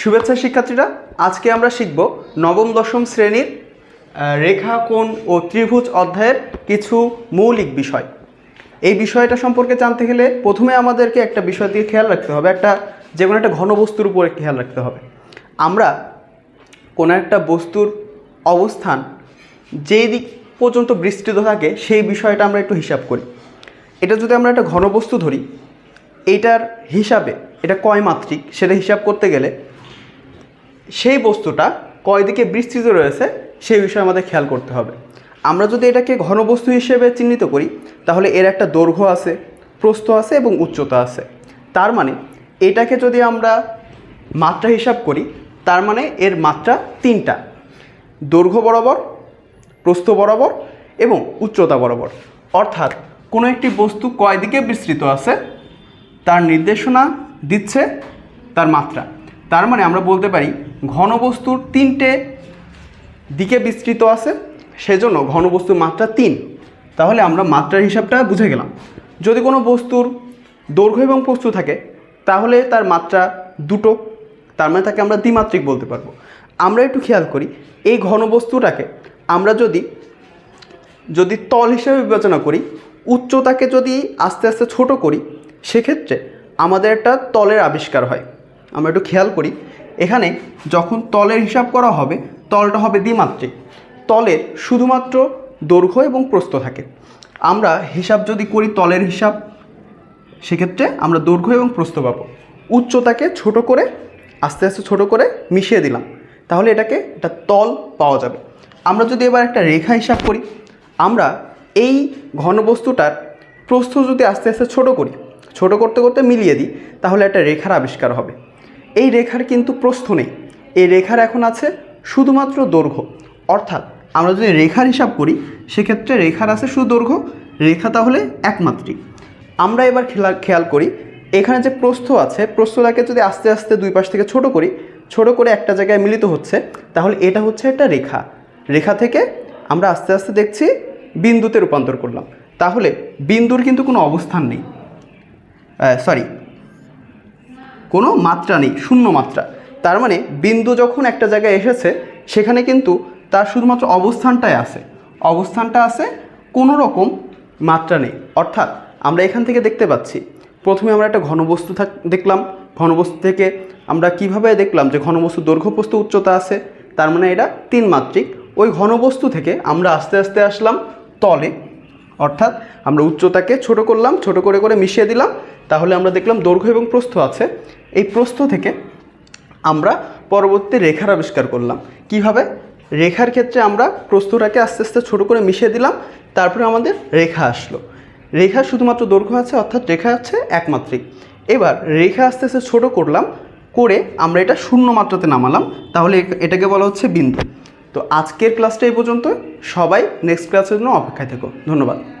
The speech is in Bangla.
শুভেচ্ছা শিক্ষার্থীরা, আজকে আমরা শিখব নবম, দশম শ্রেণির রেখা, কোণ ও ত্রিভুজ অধ্যায়ের কিছু মৌলিক বিষয়। এই বিষয়টা সম্পর্কে জানতে গেলে প্রথমে আমাদেরকে একটা বিষয় দিয়ে খেয়াল রাখতে হবে, একটা যে কোনো একটা ঘনবস্তুর উপরে খেয়াল রাখতে হবে। আমরা কোনো একটা বস্তুর অবস্থান যেই দিক পর্যন্ত বিস্তৃত থাকে, সেই বিষয়টা আমরা একটু হিসাব করি। এটা যদি আমরা একটা ঘনবস্তু ধরি, এইটার হিসাবে, এটা কয় মাত্রিক, সেটা হিসাব করতে গেলে সেই বস্তুটা কয় দিকে বিস্তৃত রয়েছে, সেই বিষয়ে আমাদের খেয়াল করতে হবে। আমরা যদি এটাকে ঘনবস্তু হিসেবে চিহ্নিত করি, তাহলে এর একটা দৈর্ঘ্য আছে, প্রস্থ আছে এবং উচ্চতা আছে। তার মানে এটাকে যদি আমরা মাত্রা হিসাব করি, তার মানে এর মাত্রা তিনটা। দৈর্ঘ্য বরাবর, প্রস্থ বরাবর এবং উচ্চতা বরাবর। অর্থাৎ, কোনো একটি বস্তু কয় দিকে বিস্তৃত আছে, তার নির্দেশনা দিচ্ছে তার মাত্রা। তার মানে আমরা বলতে পারি ঘনবস্তুর তিনটে দিকে বিস্তৃত আছে, সেজন্য ঘনবস্তুর মাত্রা তিন। তাহলে আমরা মাত্রার হিসাবটা বুঝে গেলাম। যদি কোনো বস্তুর দৈর্ঘ্য এবং প্রস্থ থাকে, তাহলে তার মাত্রা দুটো। তার মানে তাকে আমরা দ্বিমাত্রিক বলতে পারব। আমরা একটু খেয়াল করি, এই ঘনবস্তুটাকে আমরা যদি যদি তল হিসেবে বিবেচনা করি, উচ্চতাকে যদি আস্তে আস্তে ছোট করি, সেক্ষেত্রে আমাদের একটা তলের আবিষ্কার হয়। আমরা একটু খেয়াল করি, এখানে যখন তলের হিসাব করা হবে, তলটা হবে দ্বিমাত্রিক। তলের শুধুমাত্র দৈর্ঘ্য এবং প্রস্থ থাকে। আমরা হিসাব যদি করি তলের হিসাব, সেক্ষেত্রে আমরা দৈর্ঘ্য এবং প্রস্থ পাবো। উচ্চতাকে ছোট করে, আস্তে আস্তে ছোট করে মিশিয়ে দিলাম। তাহলে এটাকে একটা তল পাওয়া যাবে। আমরা যদি এবার একটা রেখা হিসাব করি, আমরা এই ঘনবস্তুটার প্রস্থ যদি আস্তে আস্তে ছোট করি, ছোট করতে করতে মিলিয়ে দিই, তাহলে একটা রেখার আবিষ্কার হবে। এই রেখার কিন্তু প্রস্থ নেই। এই রেখার এখন আছে শুধুমাত্র দৈর্ঘ্য। অর্থাৎ আমরা যদি রেখার হিসাব করি, সেক্ষেত্রে রেখার আছে শুধু দৈর্ঘ্য, রেখা তাহলে একমাত্রিক। আমরা এবার খেলা, খেয়াল করি, এখানে যে প্রস্থ আছে, প্রস্থটাকে যদি আস্তে আস্তে দুই পাশ থেকে ছোট করি, ছোট করে একটা জায়গায় মিলিত হচ্ছে, তাহলে এটা হচ্ছে একটা রেখা। রেখা থেকে আমরা আস্তে আস্তে দেখছি বিন্দুতে রূপান্তর করলাম। তাহলে বিন্দুর কিন্তু কোনো অবস্থান নেই। সরি কোনো মাত্রা নেই, শূন্য মাত্রা। তার মানে বিন্দু যখন একটা জায়গায় এসেছে, সেখানে কিন্তু তার শুধুমাত্র অবস্থানটাই আছে। অবস্থানটা আছে, কোনো রকম মাত্রা নেই। অর্থাৎ আমরা এখান থেকে দেখতে পাচ্ছি, প্রথমে আমরা একটা ঘনবস্তু থাক দেখলাম। ঘনবস্তু থেকে আমরা কীভাবে দেখলাম যে ঘনবস্তু দৈর্ঘ্য প্রস্থ উচ্চতা আছে? তার মানে এটা তিন মাত্রিক। ওই ঘনবস্তু থেকে আমরা আস্তে আস্তে আসলাম তলে। অর্থাৎ আমরা উচ্চতাকে ছোট করলাম, ছোট করে করে মিশিয়ে দিলাম, তাহলে আমরা দেখলাম দৈর্ঘ্য এবং প্রস্থ আছে। এই প্রস্থ থেকে আমরা পরবর্তী রেখার আবিষ্কার করলাম। কীভাবে? রেখার ক্ষেত্রে আমরা প্রস্থটাকে আস্তে আস্তে ছোট করে মিশিয়ে দিলাম, তারপরে আমাদের রেখা আসলো। রেখা শুধুমাত্র দৈর্ঘ্য আছে, অর্থাৎ রেখা আছে একমাত্রিক। এবার রেখা আস্তে আস্তে ছোট করলাম, করে আমরা এটা শূন্য মাত্রাতে নামালাম, তাহলে এটাকে বলা হচ্ছে বিন্দু। তো আজকের ক্লাসটা এই পর্যন্ত সবাই নেক্সট ক্লাসের জন্য অপেক্ষায় থেকো। ধন্যবাদ।